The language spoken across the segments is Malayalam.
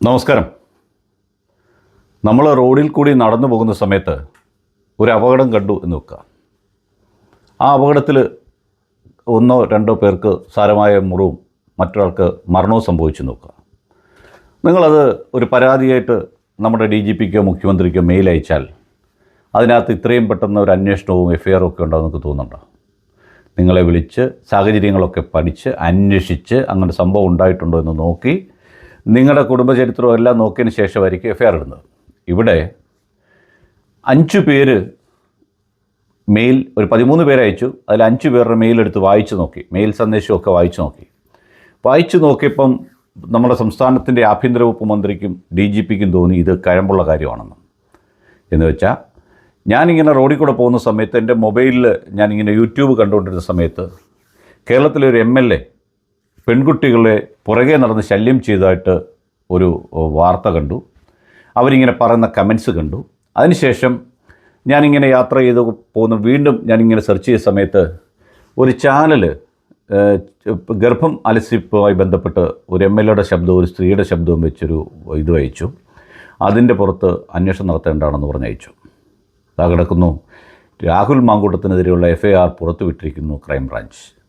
നമസ്കാരം. നമ്മൾ റോഡിൽ കൂടി നടന്നു പോകുന്ന സമയത്ത് ഒരു അപകടം കണ്ടു എന്ന് വെക്കുക ആ അപകടത്തിൽ ഒന്നോ രണ്ടോ പേർക്ക് സാരമായ മുറിവും മറ്റൊരാൾക്ക് മരണവും സംഭവിച്ചു നോക്കുക നിങ്ങളത് ഒരു പരാതിയായിട്ട് നമ്മുടെ ഡി ജി പിക്കോ മുഖ്യമന്ത്രിക്കോ മെയിൽ അയച്ചാൽ അതിനകത്ത് ഇത്രയും പെട്ടെന്ന് ഒരു അന്വേഷണവും എഫ് ഐ ഒക്കെ ഉണ്ടാവും നിങ്ങൾക്ക് തോന്നുന്നുണ്ടോ? നിങ്ങളെ വിളിച്ച് സാഹചര്യങ്ങളൊക്കെ പഠിച്ച് അന്വേഷിച്ച് അങ്ങനെ സംഭവം ഉണ്ടായിട്ടുണ്ടോ എന്ന് നോക്കി നിങ്ങളുടെ കുടുംബചരിത്രവും എല്ലാം നോക്കിയതിന് ശേഷമായിരിക്കും എഫ് ഐ ആർ ഇടുന്നത്. ഇവിടെ അഞ്ച് പേര് മെയിൽ ഒരു പതിമൂന്ന് പേര് അയച്ചു. അതിൽ അഞ്ച് പേരുടെ മെയിൽ എടുത്ത് വായിച്ചു നോക്കി. മെയിൽ സന്ദേശമൊക്കെ വായിച്ചു നോക്കി. വായിച്ചു നോക്കിയപ്പം നമ്മുടെ സംസ്ഥാനത്തിന്റെ ആഭ്യന്തര വകുപ്പ് മന്ത്രിക്കും ഡി ജി പിക്കും തോന്നി ഇത് കഴമ്പുള്ള കാര്യമാണെന്ന്. എന്ന് വെച്ചാൽ ഞാനിങ്ങനെ റോഡിൽ കൂടെ പോകുന്ന സമയത്ത് എന്റെ മൊബൈലിൽ ഞാനിങ്ങനെ യൂട്യൂബ് കണ്ടുകൊണ്ടിരുന്ന സമയത്ത് കേരളത്തിലെ ഒരു എം എൽ എ പെൺകുട്ടികളെ പുറകെ നടന്ന് ശല്യം ചെയ്തതായിട്ട് ഒരു വാർത്ത കണ്ടു. അവരിങ്ങനെ പറയുന്ന കമൻസ് കണ്ടു. അതിനുശേഷം ഞാനിങ്ങനെ യാത്ര ചെയ്ത് പോകുന്ന വീണ്ടും ഞാനിങ്ങനെ സെർച്ച് ചെയ്ത സമയത്ത് ഒരു ചാനൽ ഗർഭം അലസിപ്പുമായി ബന്ധപ്പെട്ട് ഒരു എം എൽ എയുടെ ശബ്ദവും ഒരു സ്ത്രീയുടെ ശബ്ദവും വെച്ചൊരു ഇത് അയച്ചു. അതിന്റെ പുറത്ത് അന്വേഷണം നടത്തേണ്ടതാണെന്ന് പറഞ്ഞ് അയച്ചു. അതാ കിടക്കുന്നു. രാഹുൽ മാങ്കൂട്ടത്തിനെതിരെയുള്ള എഫ് ഐ ആർ പുറത്തുവിട്ടിരിക്കുന്നു ക്രൈംബ്രാഞ്ച്.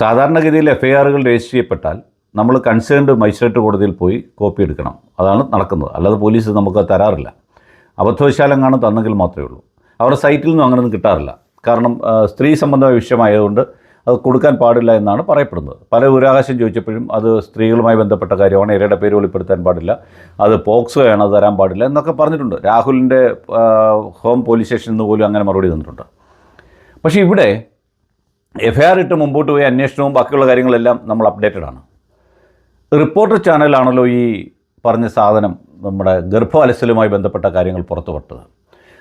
സാധാരണഗതിയിൽ എഫ് ഐ ആറുകൾ രജിസ്റ്റർ ചെയ്യപ്പെട്ടാൽ നമ്മൾ കൺസേൺഡ് മജിസ്ട്രേറ്റ് കോടതിയിൽ പോയി കോപ്പി എടുക്കണം. അതാണ് നടക്കുന്നത്. അല്ലാതെ പോലീസ് നമുക്ക് തരാറില്ല. അബദ്ധവശാലങ്ങാണ് തന്നെങ്കിൽ മാത്രമേ ഉള്ളൂ. അവരുടെ സൈറ്റിൽ നിന്നും അങ്ങനെയൊന്നും കിട്ടാറില്ല. കാരണം സ്ത്രീ സംബന്ധമായ വിഷയമായതുകൊണ്ട് അത് കൊടുക്കാൻ പാടില്ല എന്നാണ് പറയപ്പെടുന്നത്. പല വിവരാവകാശം ചോദിച്ചപ്പോഴും അത് സ്ത്രീകളുമായി ബന്ധപ്പെട്ട കാര്യമാണ്. ഇരയുടെ പേര് വെളിപ്പെടുത്താൻ പാടില്ല. അത് പോക്സോയാണ് അത് തരാൻ പാടില്ല എന്നൊക്കെ പറഞ്ഞിട്ടുണ്ട്. രാഹുലിന്റെ ഹോം പോലീസ് സ്റ്റേഷനിൽ നിന്ന് പോലും അങ്ങനെ മറുപടി തന്നിട്ടുണ്ട്. പക്ഷേ ഇവിടെ എഫ് ആർ ഇട്ട് മുമ്പോട്ട് പോയി അന്വേഷണവും ബാക്കിയുള്ള കാര്യങ്ങളെല്ലാം നമ്മൾ അപ്ഡേറ്റഡ് ആണ്. റിപ്പോർട്ടർ ചാനലാണല്ലോ ഈ പറഞ്ഞ സാധനം നമ്മുടെ ഗർഭവലസലുമായി ബന്ധപ്പെട്ട കാര്യങ്ങൾ പുറത്തുവിട്ടത്.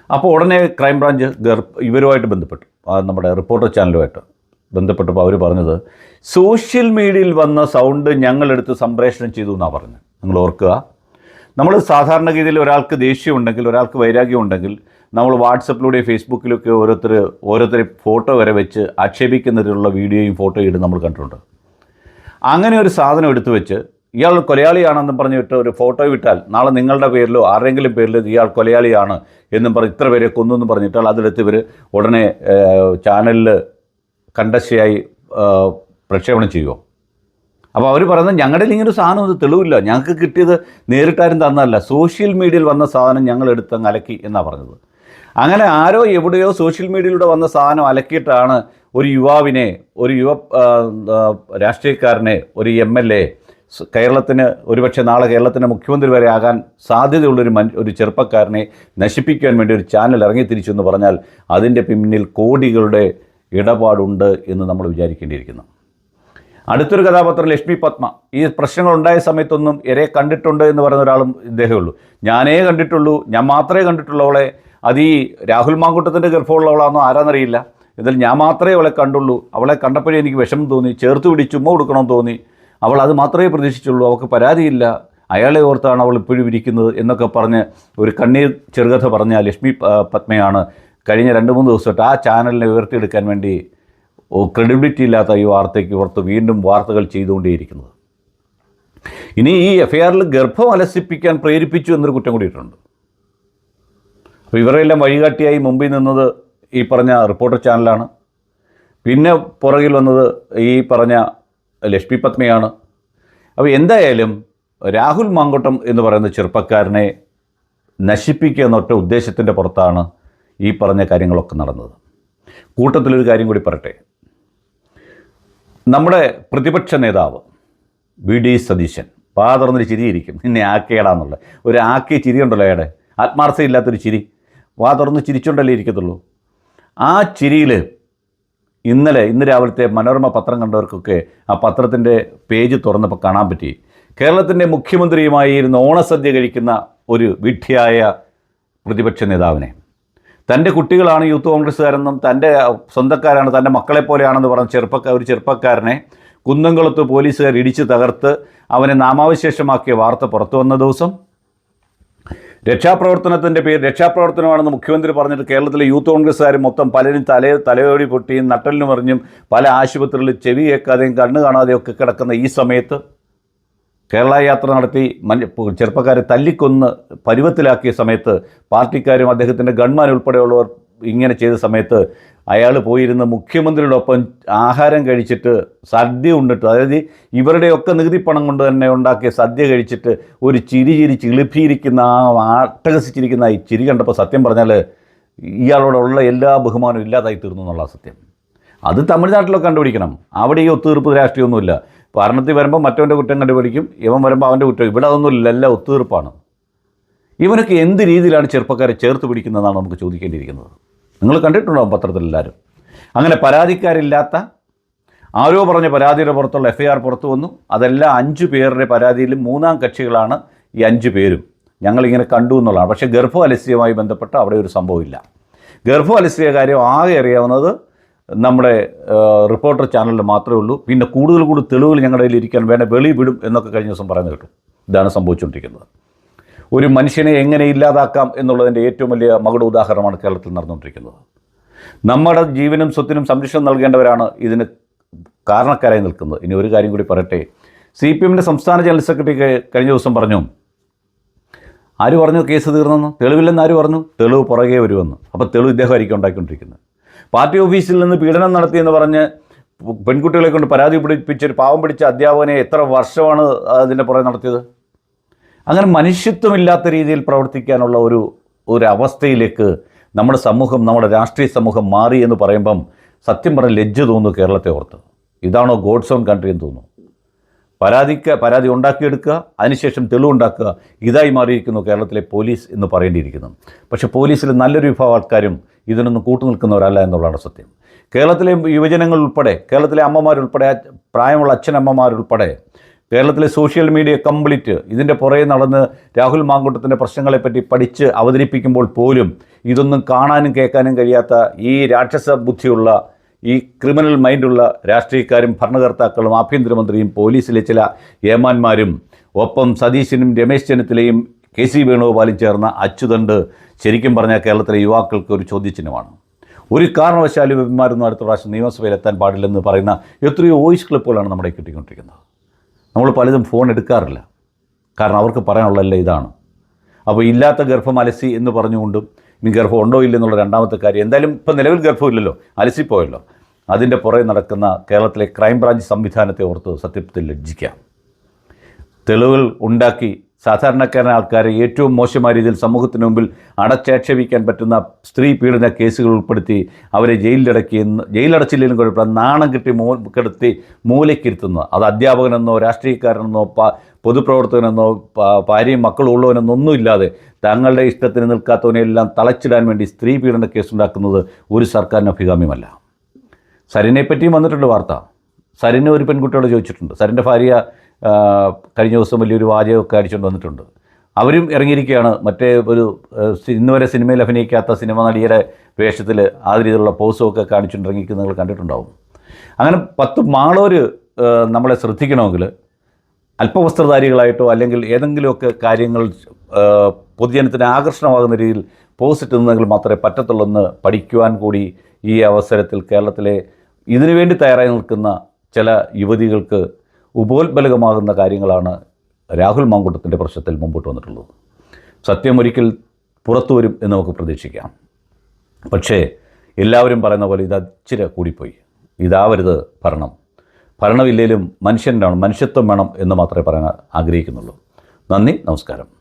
അപ്പോൾ ഉടനെ ക്രൈംബ്രാഞ്ച് ഗർഭ ഇവരുമായിട്ട് ബന്ധപ്പെട്ടു. നമ്മുടെ റിപ്പോർട്ടർ ചാനലുമായിട്ട് ബന്ധപ്പെട്ടപ്പോൾ അവർ പറഞ്ഞത് സോഷ്യൽ മീഡിയയിൽ വന്ന സൗണ്ട് ഞങ്ങളെടുത്ത് സംപ്രേഷണം ചെയ്തു എന്നാണ് പറഞ്ഞത്. നിങ്ങൾ ഓർക്കുക നമ്മൾ സാധാരണഗതിയിൽ ഒരാൾക്ക് ദേഷ്യം ഉണ്ടെങ്കിൽ ഒരാൾക്ക് വൈരാഗ്യം ഉണ്ടെങ്കിൽ നമ്മൾ വാട്സപ്പിലൂടെ ഫേസ്ബുക്കിലൊക്കെ ഓരോരുത്തർ ഓരോരുത്തരെ ഫോട്ടോ വരെ വെച്ച് ആക്ഷേപിക്കുന്നതിലുള്ള വീഡിയോയും ഫോട്ടോയും ഇടും നമ്മൾ കണ്ടിട്ടുണ്ട്. അങ്ങനെ ഒരു സാധനം എടുത്തു വെച്ച് ഇയാൾ കൊലയാളിയാണെന്നും പറഞ്ഞിട്ട് ഒരു ഫോട്ടോ വിട്ടാൽ നാളെ നിങ്ങളുടെ പേരിലോ ആരെങ്കിലും പേരിലോ ഇയാൾ കൊലയാളിയാണ് എന്നും പറഞ്ഞ് ഇത്ര പേരെ കൊന്നു എന്ന് പറഞ്ഞിട്ടാൽ അതെടുത്ത് ഇവർ ഉടനെ ചാനലിൽ കണ്ടശയായി പ്രക്ഷേപണം ചെയ്യുമോ അപ്പോൾ അവർ പറയുന്നത് ഞങ്ങളുടെ ഇങ്ങനെ ഒരു സാധനം ഇത് തെളിവില്ല. ഞങ്ങൾക്ക് കിട്ടിയത് നേരിട്ടാരും തന്നല്ല സോഷ്യൽ മീഡിയയിൽ വന്ന സാധനം ഞങ്ങൾ എടുത്ത് അലക്കി എന്നാണ് പറഞ്ഞത്. അങ്ങനെ ആരോ എവിടെയോ സോഷ്യൽ മീഡിയയിലൂടെ വന്ന സാധനം അലക്കിയിട്ടാണ് ഒരു യുവാവിനെ ഒരു യുവ രാഷ്ട്രീയക്കാരനെ ഒരു എം എൽ എ കേരളത്തിന് ഒരുപക്ഷെ നാളെ കേരളത്തിന്റെ മുഖ്യമന്ത്രി വരെ ആകാൻ സാധ്യതയുള്ളൊരു മൻ ഒരു ചെറുപ്പക്കാരനെ നശിപ്പിക്കാൻ വേണ്ടി ഒരു ചാനൽ ഇറങ്ങി തിരിച്ചു എന്ന് പറഞ്ഞാൽ അതിന്റെ പിന്നിൽ കോടികളുടെ ഇടപാടുണ്ട് എന്ന് നമ്മൾ വിചാരിക്കേണ്ടിയിരിക്കുന്നു. അടുത്തൊരു കഥാപാത്രം ലക്ഷ്മി പത്മ. ഈ പ്രശ്നങ്ങൾ ഉണ്ടായ സമയത്തൊന്നും എരെ കണ്ടിട്ടുണ്ട് എന്ന് പറയുന്ന ഒരാളും ഇദ്ദേഹമേ ഉള്ളൂ. ഞാനേ കണ്ടിട്ടുള്ളൂ ഞാൻ മാത്രമേ കണ്ടിട്ടുള്ളവളെ അത് ഈ രാഹുൽ മാങ്കൂട്ടത്തിന്റെ ഗർഭമുള്ളവളാണെന്നോ ആരാന്നറിയില്ല. എന്നാൽ ഞാൻ മാത്രമേ അവളെ കണ്ടുള്ളൂ. അവളെ കണ്ടപ്പോഴേ എനിക്ക് വിഷമം തോന്നി ചേർത്ത് പിടിച്ച് ഉമ്മ കൊടുക്കണം തോന്നി. അവൾ അത് മാത്രമേ പ്രതീക്ഷിച്ചുള്ളൂ അവൾക്ക് പരാതിയില്ല. അയാളെ ഓർത്താണ് അവൾ ഇപ്പോഴും ഇരിക്കുന്നത് എന്നൊക്കെ പറഞ്ഞ് ഒരു കണ്ണീർ ചെറുകഥ പറഞ്ഞ ലക്ഷ്മി പത്മയാണ് കഴിഞ്ഞ രണ്ട് മൂന്ന് ദിവസമായിട്ട് ആ ചാനലിനെ ഉയർത്തിയെടുക്കാൻ വേണ്ടി ക്രെഡിബിലിറ്റി ഇല്ലാത്ത ഈ വാർത്തയ്ക്ക് പുറത്ത് വീണ്ടും വാർത്തകൾ ചെയ്തുകൊണ്ടേയിരിക്കുന്നത്. ഇനി ഈ എഫ് ഐ ആറിൽ ഗർഭം അലസിപ്പിക്കാൻ പ്രേരിപ്പിച്ചു എന്നൊരു കുറ്റം കൂടിയിട്ടുണ്ട്. അപ്പോൾ ഇവരെല്ലാം വഴികാട്ടിയായി മുമ്പിൽ നിന്നത് ഈ പറഞ്ഞ റിപ്പോർട്ടർ ചാനലാണ്. പിന്നെ പുറകിൽ വന്നത് ഈ പറഞ്ഞ ലക്ഷ്മി പത്മയാണ്. അപ്പോൾ എന്തായാലും രാഹുൽ മാങ്കോട്ടം എന്ന് പറയുന്ന ചെറുപ്പക്കാരനെ നശിപ്പിക്കുക എന്നൊറ്റ ഉദ്ദേശത്തിന്റെ പുറത്താണ് ഈ പറഞ്ഞ കാര്യങ്ങളൊക്കെ നടന്നത്. കൂട്ടത്തിലൊരു കാര്യം കൂടി പറയട്ടെ. നമ്മുടെ പ്രതിപക്ഷ നേതാവ് വി ഡി സതീശൻ പാതർന്നൊരു ചിരിയിരിക്കും. നിന്നെ ആക്കേടാന്നുള്ള ഒരു ആക്കിയ ചിരി ഉണ്ടല്ലോ അയാടെ ആത്മാർത്ഥയില്ലാത്തൊരു ചിരി. വാ തുറന്ന് ചിരിച്ചുകൊണ്ടല്ലേ ഇരിക്കത്തുള്ളൂ. ആ ചിരിയിൽ ഇന്നലെ ഇന്ന് രാവിലത്തെ മനോരമ പത്രം കണ്ടവർക്കൊക്കെ ആ പത്രത്തിന്റെ പേജ് തുറന്നപ്പോൾ കാണാൻ പറ്റി. കേരളത്തിന്റെ മുഖ്യമന്ത്രിയുമായി ഇരുന്ന് ഓണസദ്യ കഴിക്കുന്ന ഒരു വിഡ്ഢിയായ പ്രതിപക്ഷ നേതാവിനെ. തന്റെ കുട്ടികളാണ് യൂത്ത് കോൺഗ്രസ്സുകാരെന്നും തന്റെ സ്വന്തക്കാരാണ് തന്റെ മക്കളെ പോലെയാണെന്ന് പറഞ്ഞ ചെറുപ്പക്കാർ ഒരു ചെറുപ്പക്കാരനെ കുന്നംകുളത്ത് പോലീസുകാർ ഇടിച്ച് തകർത്ത് അവനെ നാമാവശേഷമാക്കിയ വാർത്ത പുറത്തു വന്ന ദിവസം. രക്ഷാപ്രവർത്തനത്തിന്റെ പേര് രക്ഷാപ്രവർത്തനമാണെന്ന് മുഖ്യമന്ത്രി പറഞ്ഞിട്ട് കേരളത്തിലെ യൂത്ത് കോൺഗ്രസ്സുകാർ മൊത്തം പലരും തല തലയോടി പൊട്ടിയും നട്ടലിന് മറിഞ്ഞും പല ആശുപത്രികളിൽ ചെവി കേൾക്കാതെയും കണ്ണ് കാണാതെയും ഒക്കെ കിടക്കുന്ന ഈ സമയത്ത് കേരള യാത്ര നടത്തി ചെറുപ്പക്കാരെ തല്ലിക്കൊന്ന് പരുവത്തിലാക്കിയ സമയത്ത് പാർട്ടിക്കാരും അദ്ദേഹത്തിന്റെ ഗൺമാൻ ഉൾപ്പെടെയുള്ളവർ ഇങ്ങനെ ചെയ്ത സമയത്ത് അയാൾ പോയിരുന്ന മുഖ്യമന്ത്രിയോടൊപ്പം ആഹാരം കഴിച്ചിട്ട് സദ്യ ഉണ്ടിട്ട് അതായത് ഇവരുടെയൊക്കെ നികുതി പണം കൊണ്ട് തന്നെ ഉണ്ടാക്കിയ സദ്യ കഴിച്ചിട്ട് ഒരു ചിരി ചിരി ചിളിപ്പിയിരിക്കുന്ന ആ ആട്ടഹസിച്ചിരിക്കുന്ന ഈ ചിരി കണ്ടപ്പോൾ സത്യം പറഞ്ഞാൽ ഇയാളോടുള്ള എല്ലാ ബഹുമാനവും ഇല്ലാതായി തീർന്നു എന്നുള്ള സത്യം. അത് തമിഴ്നാട്ടിലൊക്കെ കണ്ടുപിടിക്കണം. അവിടെ ഈ ഒത്തുതീർപ്പ് രാഷ്ട്രീയമൊന്നുമില്ല. ഭരണത്തിൽ വരുമ്പോൾ മറ്റവന്റെ കുറ്റം കണ്ടുപിടിക്കും ഇവൻ വരുമ്പോൾ അവന്റെ കുറ്റം. ഇവിടെ അതൊന്നുമില്ല എല്ലാം ഒത്തുതീർപ്പാണ്. ഇവനൊക്കെ എന്ത് രീതിയിലാണ് ചെറുപ്പക്കാരെ ചേർത്ത് പിടിക്കുന്നതെന്നാണ് നമുക്ക് ചോദിക്കേണ്ടിയിരിക്കുന്നത്. നിങ്ങൾ കണ്ടിട്ടുണ്ടാവും പത്രത്തിലെല്ലാവരും അങ്ങനെ പരാതിക്കാരില്ലാത്ത ആരോ പറഞ്ഞ പരാതിയുടെ പുറത്തുള്ള എഫ് ഐ ആർ പുറത്തു വന്നു. അതെല്ലാം അഞ്ച് പേരുടെ പരാതിയിൽ മൂന്നാം കക്ഷികളാണ് ഈ അഞ്ച് പേരും. ഞങ്ങളിങ്ങനെ കണ്ടു എന്നുള്ളതാണ്. പക്ഷേ ഗർഭ അലസ്യവുമായി ബന്ധപ്പെട്ട് അവിടെ ഒരു സംഭവമില്ല ഗർഭ അലസ്യ കാര്യം ആകെ അറിയാവുന്നത് നമ്മുടെ റിപ്പോർട്ടർ ചാനലിൽ മാത്രമേ ഉള്ളൂ. പിന്നെ കൂടുതൽ കൂടുതൽ തെളിവുകൾ ഞങ്ങളുടെ കയ്യിൽ ഇരിക്കാൻ വേണ്ട വെളി വിടും എന്നൊക്കെ കഴിഞ്ഞ ദിവസം പറയുന്നത് കേട്ടു. ഇതാണ് സംഭവിച്ചുകൊണ്ടിരിക്കുന്നത്. ഒരു മനുഷ്യനെ എങ്ങനെ ഇല്ലാതാക്കാം എന്നുള്ളതിന്റെ ഏറ്റവും വലിയ മകുട ഉദാഹരണമാണ് കേരളത്തിൽ നടന്നുകൊണ്ടിരിക്കുന്നത്. നമ്മുടെ ജീവനും സ്വത്തിനും സംരക്ഷണം നൽകേണ്ടവരാണ് ഇതിന് കാരണക്കാരായി നിൽക്കുന്നത്. ഇനി ഒരു കാര്യം കൂടി പറയട്ടെ. സി പി എമ്മിന്റെ സംസ്ഥാന ജനറൽ സെക്രട്ടറി കഴിഞ്ഞ ദിവസം പറഞ്ഞു ആര് പറഞ്ഞു കേസ് തീർന്നെന്ന്? തെളിവില്ലെന്ന് ആര് പറഞ്ഞു? തെളിവ് പുറകെ വരുമെന്ന്. അപ്പോൾ തെളിവ് ഇദ്ദേഹമായിരിക്കും ഉണ്ടാക്കിക്കൊണ്ടിരിക്കുന്നത്. പാർട്ടി ഓഫീസിൽ നിന്ന് പീഡനം നടത്തിയെന്ന് പറഞ്ഞ് പെൺകുട്ടികളെ കൊണ്ട് പരാതി പിടിപ്പിച്ചൊരു പാവം പിടിച്ച അധ്യാപകനെ എത്ര വർഷമാണ് അതിന്റെ പുറകെ നടത്തിയത്? അങ്ങനെ മനുഷ്യത്വമില്ലാത്ത രീതിയിൽ പ്രവർത്തിക്കാനുള്ള ഒരു ഒരു അവസ്ഥയിലേക്ക് നമ്മുടെ സമൂഹം നമ്മുടെ രാഷ്ട്രീയ സമൂഹം മാറി എന്ന് പറയുമ്പം സത്യം പറഞ്ഞ ലജ്ജ തോന്നുന്നു കേരളത്തെ ഓർത്ത്. ഇതാണോ ഗോഡ്സ് ഓൺ കൺട്രി എന്ന് തോന്നുന്നു. പരാതിക്ക് പരാതി ഉണ്ടാക്കിയെടുക്കുക അതിനുശേഷം തെളിവുണ്ടാക്കുക. ഇതായി മാറിയിരിക്കുന്നു കേരളത്തിലെ പോലീസ് എന്ന് പറയേണ്ടിയിരിക്കുന്നു. പക്ഷെ പോലീസിൽ നല്ലൊരു വിഭാഗം ആൾക്കാരും ഇതിനൊന്നും കൂട്ടുനിൽക്കുന്നവരല്ല എന്നുള്ളതാണ് സത്യം. കേരളത്തിലെ യുവജനങ്ങൾ ഉൾപ്പെടെ കേരളത്തിലെ അമ്മമാരുൾപ്പെടെ പ്രായമുള്ള അച്ഛനമ്മമാരുൾപ്പെടെ കേരളത്തിലെ സോഷ്യൽ മീഡിയ കംപ്ലീറ്റ് ഇതിന്റെ പുറകെ നടന്ന് രാഹുൽ മാങ്കൂട്ടത്തിന്റെ പ്രശ്നങ്ങളെപ്പറ്റി പഠിച്ച് അവതരിപ്പിക്കുമ്പോൾ പോലും ഇതൊന്നും കാണാനും കേൾക്കാനും കഴിയാത്ത ഈ രാക്ഷസ ബുദ്ധിയുള്ള ഈ ക്രിമിനൽ മൈൻഡുള്ള രാഷ്ട്രീയക്കാരും ഭരണകർത്താക്കളും ആഭ്യന്തരമന്ത്രിയും പോലീസിലെ ചില ഏമാന്മാരും ഒപ്പം സതീശനും രമേശ് ചെന്നിത്തലയും കെ സി വേണുഗോപാലും ചേർന്ന അച്ചുതണ്ട് ശരിക്കും പറഞ്ഞാൽ കേരളത്തിലെ യുവാക്കൾക്ക് ഒരു ചോദ്യചിഹ്നമാണ്. ഒരു കാരണവശാലും ഇവന്മാരൊന്നും അടുത്ത പ്രാവശ്യം നിയമസഭയിൽ എത്താൻ പാടില്ലെന്ന് പറയുന്ന എത്രയോ വോയിസ് ക്ലിപ്പുകളാണ് നമ്മുടെ കിട്ടിക്കൊണ്ടിരിക്കുന്നത്. നമ്മൾ പലതും ഫോൺ എടുക്കാറില്ല. കാരണം അവർക്ക് പറയാനുള്ളതല്ല ഇതാണ്. അപ്പോൾ ഇല്ലാത്ത ഗർഭം അലസി എന്ന് പറഞ്ഞുകൊണ്ടും ഇനി ഗർഭം ഉണ്ടോ ഇല്ലെന്നുള്ള രണ്ടാമത്തെ കാര്യം. എന്തായാലും ഇപ്പം നിലവിൽ ഗർഭമില്ലല്ലോ അലസിപ്പോയല്ലോ. അതിന്റെ പുറകെ നടക്കുന്ന കേരളത്തിലെ ക്രൈംബ്രാഞ്ച് സംവിധാനത്തെ ഓർത്ത് സത്യത്തിൽ ലജ്ജിക്കാം. തെളിവുകൾ ഉണ്ടാക്കി സാധാരണക്കാരൻ ആൾക്കാരെ ഏറ്റവും മോശമായ രീതിയിൽ സമൂഹത്തിന് മുമ്പിൽ അടച്ചാക്ഷേപിക്കാൻ പറ്റുന്ന സ്ത്രീ പീഡന കേസുകൾ ഉൾപ്പെടുത്തി അവരെ ജയിലിലടക്കി ജയിലടച്ചില്ലെങ്കിലും കുഴപ്പമില്ല. നാണം കിട്ടി മൂ കെടുത്തി മൂലയ്ക്കിരുത്തുന്നത് അത് അധ്യാപകനെന്നോ രാഷ്ട്രീയക്കാരനെന്നോ പൊതുപ്രവർത്തകനെന്നോ ഭാര്യയും മക്കളും ഉള്ളവനെന്നോ ഒന്നുമില്ലാതെ തങ്ങളുടെ ഇഷ്ടത്തിന് നിൽക്കാത്തവനെല്ലാം തളച്ചിടാൻ വേണ്ടി സ്ത്രീ പീഡന കേസുണ്ടാക്കുന്നത് ഒരു സർക്കാരിന് അഭികാമ്യമല്ല. സരിനെ പറ്റിയും വന്നിട്ടുണ്ട് വാർത്ത. സരിന് ഒരു പെൺകുട്ടിയോട് ചോദിച്ചിട്ടുണ്ട്. സരിന്റെ ഭാര്യ കഴിഞ്ഞ ദിവസം വലിയൊരു വാചകമൊക്കെ അടിച്ചുകൊണ്ട് വന്നിട്ടുണ്ട്. അവരും ഇറങ്ങിയിരിക്കുകയാണ്. മറ്റേ ഒരു ആ, സി- ഇന്ന് വരെ സിനിമയിൽ അഭിനയിക്കാത്ത സിനിമ നടിയുടെ വേഷത്തിൽ ആ രീതിയിലുള്ള പോസുമൊക്കെ കാണിച്ചുകൊണ്ട് ഇറങ്ങിയിരിക്കുന്നത് നിങ്ങൾ കണ്ടിട്ടുണ്ടാവും. അങ്ങനെ പത്ത് മാളോര് നമ്മളെ ശ്രദ്ധിക്കണമെങ്കിൽ അല്പവസ്ത്രധാരികളായിട്ടോ അല്ലെങ്കിൽ ഏതെങ്കിലുമൊക്കെ കാര്യങ്ങൾ പൊതുജനത്തിന് ആകർഷണമാകുന്ന രീതിയിൽ പോസിറ്റ് നിന്നെങ്കിൽ മാത്രമേ പറ്റത്തുള്ളൂ എന്ന് പഠിക്കുവാൻ കൂടി ഈ അവസരത്തിൽ കേരളത്തിലെ ഇതിനുവേണ്ടി തയ്യാറായി നിൽക്കുന്ന ചില യുവതികൾക്ക് ഉപോത്ബലകമാകുന്ന കാര്യങ്ങളാണ് രാഹുൽ മാങ്കൂട്ടത്തിന്റെ പ്രശ്നത്തിൽ മുമ്പോട്ട് വന്നിട്ടുള്ളത്. സത്യം ഒരിക്കൽ പുറത്തു വരും എന്ന് നമുക്ക് പ്രതീക്ഷിക്കാം. പക്ഷേ എല്ലാവരും പറയുന്ന പോലെ ഇത് അച്ചിര കൂടിപ്പോയി. ഇതാവരുത് ഭരണം. ഭരണമില്ലേലും മനുഷ്യൻ വേണം മനുഷ്യത്വം വേണം എന്ന് മാത്രമേ പറയാൻ ആഗ്രഹിക്കുന്നുള്ളൂ. നന്ദി നമസ്കാരം.